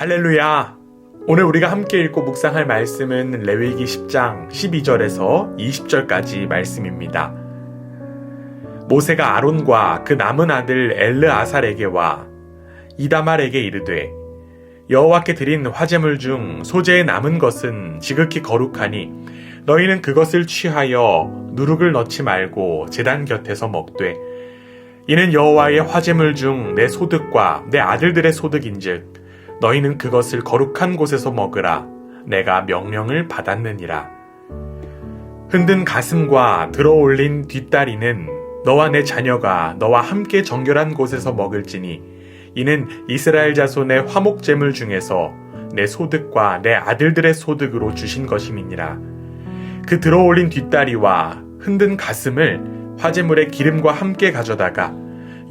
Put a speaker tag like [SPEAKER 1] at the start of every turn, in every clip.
[SPEAKER 1] 할렐루야! 오늘 우리가 함께 읽고 묵상할 말씀은 레위기 10장 12절에서 20절까지 말씀입니다. 모세가 아론과 그 남은 아들 엘르아살에게와 이다말에게 이르되 여호와께 드린 화제물 중 소재에 남은 것은 지극히 거룩하니 너희는 그것을 취하여 누룩을 넣지 말고 제단 곁에서 먹되 이는 여호와의 화제물 중 내 소득과 내 아들들의 소득인즉 너희는 그것을 거룩한 곳에서 먹으라. 내가 명령을 받았느니라. 흔든 가슴과 들어올린 뒷다리는 너와 내 자녀가 너와 함께 정결한 곳에서 먹을지니 이는 이스라엘 자손의 화목 제물 중에서 내 소득과 내 아들들의 소득으로 주신 것임이니라. 그 들어올린 뒷다리와 흔든 가슴을 화제물의 기름과 함께 가져다가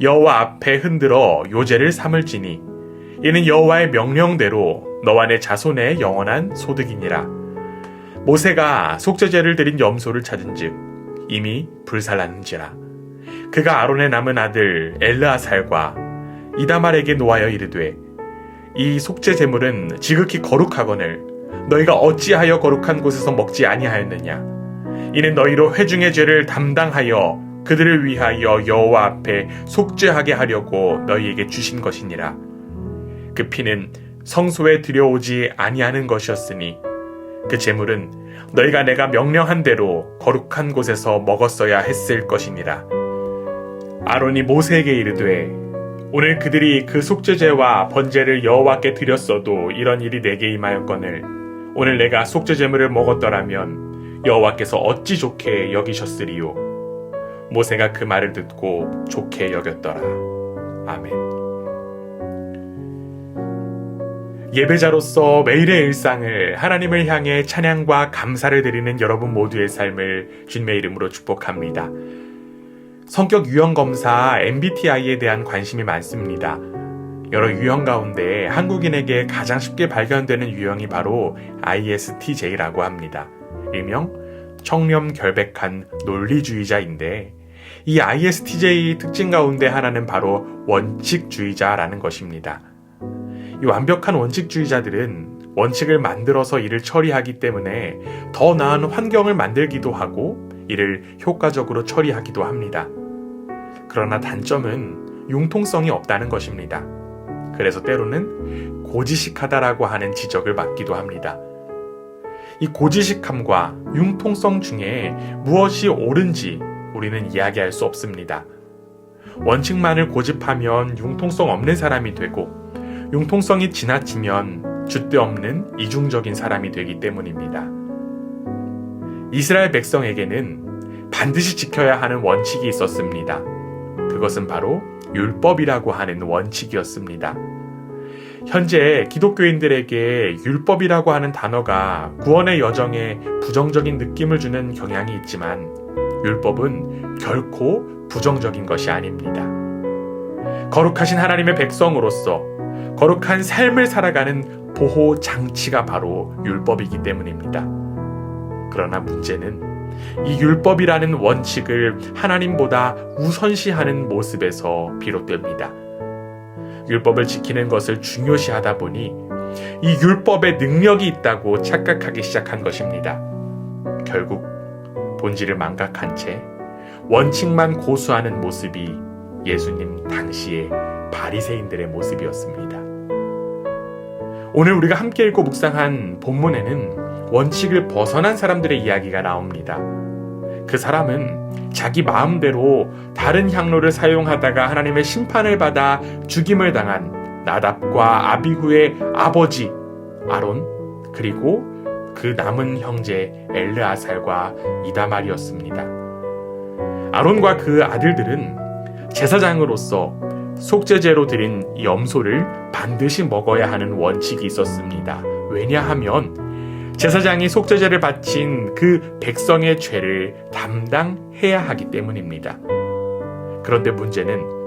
[SPEAKER 1] 여호와 앞에 흔들어 요제를 삼을지니 이는 여호와의 명령대로 너와 내 자손의 영원한 소득이니라. 모세가 속죄제를 드린 염소를 찾은즉 이미 불살랐는지라. 그가 아론의 남은 아들 엘르아살과 이다말에게 노하여 이르되 이 속죄 제물은 지극히 거룩하거늘 너희가 어찌하여 거룩한 곳에서 먹지 아니하였느냐? 이는 너희로 회중의 죄를 담당하여 그들을 위하여 여호와 앞에 속죄하게 하려고 너희에게 주신 것이니라 그 피는 성소에 들여오지 아니하는 것이었으니 그 제물은 너희가 내가 명령한 대로 거룩한 곳에서 먹었어야 했을 것이니라. 아론이 모세에게 이르되 오늘 그들이 그 속죄제와 번제를 여호와께 드렸어도 이런 일이 내게 임하였거늘 오늘 내가 속죄제물을 먹었더라면 여호와께서 어찌 좋게 여기셨으리요? 모세가 그 말을 듣고 좋게 여겼더라. 아멘 예배자로서 매일의 일상을 하나님을 향해 찬양과 감사를 드리는 여러분 모두의 삶을 주님의 이름으로 축복합니다. 성격 유형 검사 MBTI에 대한 관심이 많습니다. 여러 유형 가운데 한국인에게 가장 쉽게 발견되는 유형이 바로 ISTJ라고 합니다. 일명 청렴 결백한 논리주의자인데 이 ISTJ 특징 가운데 하나는 바로 원칙주의자라는 것입니다. 이 완벽한 원칙주의자들은 원칙을 만들어서 일을 처리하기 때문에 더 나은 환경을 만들기도 하고 이를 효과적으로 처리하기도 합니다. 그러나 단점은 융통성이 없다는 것입니다. 그래서 때로는 고지식하다라고 하는 지적을 받기도 합니다. 이 고지식함과 융통성 중에 무엇이 옳은지 우리는 이야기할 수 없습니다. 원칙만을 고집하면 융통성 없는 사람이 되고 융통성이 지나치면 줏대 없는 이중적인 사람이 되기 때문입니다. 이스라엘 백성에게는 반드시 지켜야 하는 원칙이 있었습니다. 그것은 바로 율법이라고 하는 원칙이었습니다. 현재 기독교인들에게 율법이라고 하는 단어가 구원의 여정에 부정적인 느낌을 주는 경향이 있지만 율법은 결코 부정적인 것이 아닙니다. 거룩하신 하나님의 백성으로서 거룩한 삶을 살아가는 보호 장치가 바로 율법이기 때문입니다. 그러나 문제는 이 율법이라는 원칙을 하나님보다 우선시하는 모습에서 비롯됩니다. 율법을 지키는 것을 중요시하다 보니 이 율법에 능력이 있다고 착각하기 시작한 것입니다. 결국 본질을 망각한 채 원칙만 고수하는 모습이 예수님 당시의 바리새인들의 모습이었습니다. 오늘 우리가 함께 읽고 묵상한 본문에는 원칙을 벗어난 사람들의 이야기가 나옵니다. 그 사람은 자기 마음대로 다른 향로를 사용하다가 하나님의 심판을 받아 죽임을 당한 나답과 아비후의 아버지 아론 그리고 그 남은 형제 엘르아살과 이다말이었습니다. 아론과 그 아들들은 제사장으로서 속죄제로 드린 염소를 반드시 먹어야 하는 원칙이 있었습니다. 왜냐하면 제사장이 속죄제를 바친 그 백성의 죄를 담당해야 하기 때문입니다. 그런데 문제는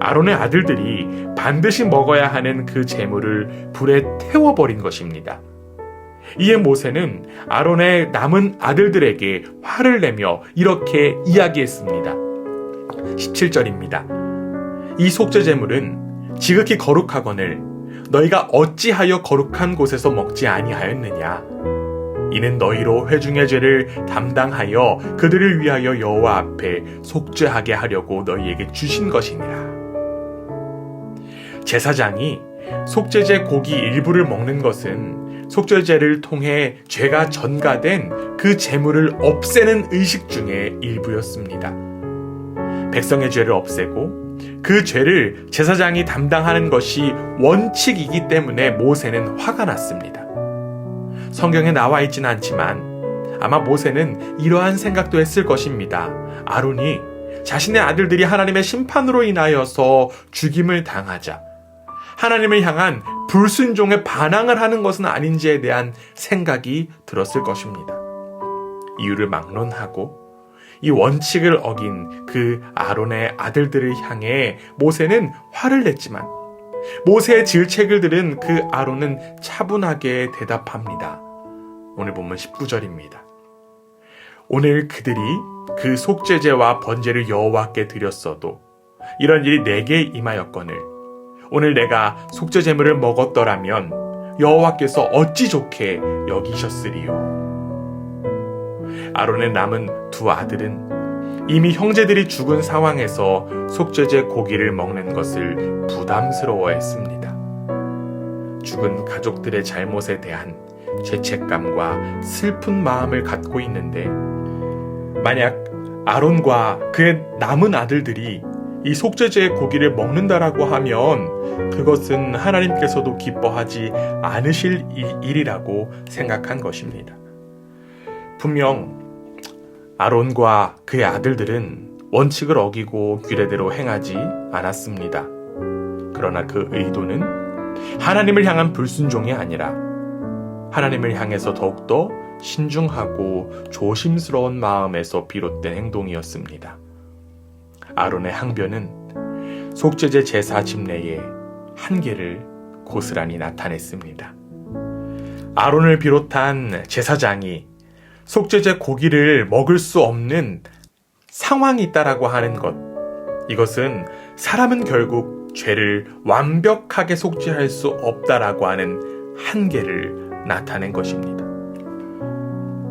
[SPEAKER 1] 아론의 아들들이 반드시 먹어야 하는 그 제물을 불에 태워버린 것입니다. 이에 모세는 아론의 남은 아들들에게 화를 내며 이렇게 이야기했습니다. 17절입니다. 이 속죄 제물은 지극히 거룩하거늘 너희가 어찌하여 거룩한 곳에서 먹지 아니하였느냐 이는 너희로 회중의 죄를 담당하여 그들을 위하여 여호와 앞에 속죄하게 하려고 너희에게 주신 것이니라 제사장이 속죄제 고기 일부를 먹는 것은 속죄제를 통해 죄가 전가된 그 재물을 없애는 의식 중의 일부였습니다. 백성의 죄를 없애고 그 죄를 제사장이 담당하는 것이 원칙이기 때문에 모세는 화가 났습니다. 성경에 나와 있지는 않지만 아마 모세는 이러한 생각도 했을 것입니다. 아론이 자신의 아들들이 하나님의 심판으로 인하여서 죽임을 당하자 하나님을 향한 불순종에 반항을 하는 것은 아닌지에 대한 생각이 들었을 것입니다. 이유를 막론하고 이 원칙을 어긴 그 아론의 아들들을 향해 모세는 화를 냈지만 모세의 질책을 들은 그 아론은 차분하게 대답합니다. 오늘 본문 19절입니다. 오늘 그들이 그 속죄제와 번제를 여호와께 드렸어도 이런 일이 내게 임하였거늘 오늘 내가 속죄 제물을 먹었더라면 여호와께서 어찌 좋게 여기셨으리요. 아론의 남은 두 아들은 이미 형제들이 죽은 상황에서 속죄제 고기를 먹는 것을 부담스러워했습니다. 죽은 가족들의 잘못에 대한 죄책감과 슬픈 마음을 갖고 있는데 만약 아론과 그의 남은 아들들이 이 속죄제의 고기를 먹는다라고 하면 그것은 하나님께서도 기뻐하지 않으실 일이라고 생각한 것입니다. 분명 아론과 그의 아들들은 원칙을 어기고 규례대로 행하지 않았습니다. 그러나 그 의도는 하나님을 향한 불순종이 아니라 하나님을 향해서 더욱더 신중하고 조심스러운 마음에서 비롯된 행동이었습니다. 아론의 항변은 속죄제 제사 집내의 한계를 고스란히 나타냈습니다. 아론을 비롯한 제사장이 속죄제 고기를 먹을 수 없는 상황이 있다라고 하는 것. 이것은 사람은 결국 죄를 완벽하게 속죄할 수 없다라고 하는 한계를 나타낸 것입니다.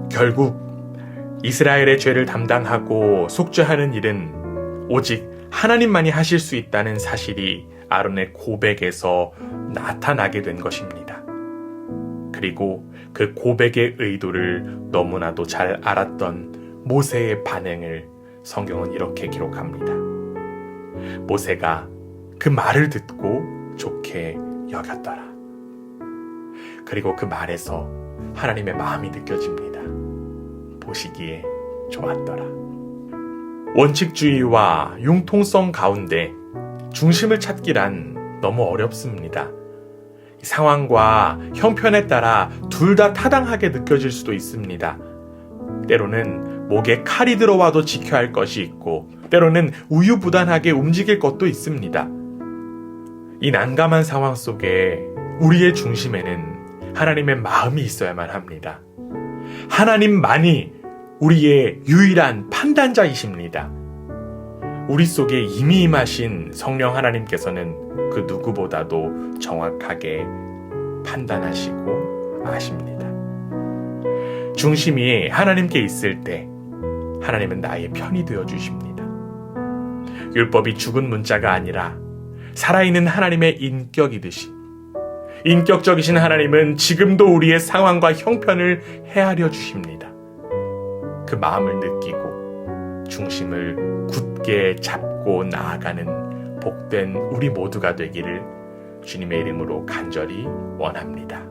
[SPEAKER 1] 결국 이스라엘의 죄를 담당하고 속죄하는 일은 오직 하나님만이 하실 수 있다는 사실이 아론의 고백에서 나타나게 된 것입니다. 그리고 그 고백의 의도를 너무나도 잘 알았던 모세의 반응을 성경은 이렇게 기록합니다. 모세가 그 말을 듣고 좋게 여겼더라. 그리고 그 말에서 하나님의 마음이 느껴집니다. 보시기에 좋았더라. 원칙주의와 융통성 가운데 중심을 찾기란 너무 어렵습니다. 상황과 형편에 따라 둘 다 타당하게 느껴질 수도 있습니다. 때로는 목에 칼이 들어와도 지켜야 할 것이 있고, 때로는 우유부단하게 움직일 것도 있습니다. 이 난감한 상황 속에 우리의 중심에는 하나님의 마음이 있어야만 합니다. 하나님만이 우리의 유일한 판단자이십니다. 우리 속에 이미 임하신 성령 하나님께서는 그 누구보다도 정확하게 판단하시고 아십니다. 중심이 하나님께 있을 때 하나님은 나의 편이 되어 주십니다. 율법이 죽은 문자가 아니라 살아있는 하나님의 인격이듯이 인격적이신 하나님은 지금도 우리의 상황과 형편을 헤아려 주십니다. 그 마음을 느끼고 중심을 굳게 잡고 나아가는 복된 우리 모두가 되기를 주님의 이름으로 간절히 원합니다.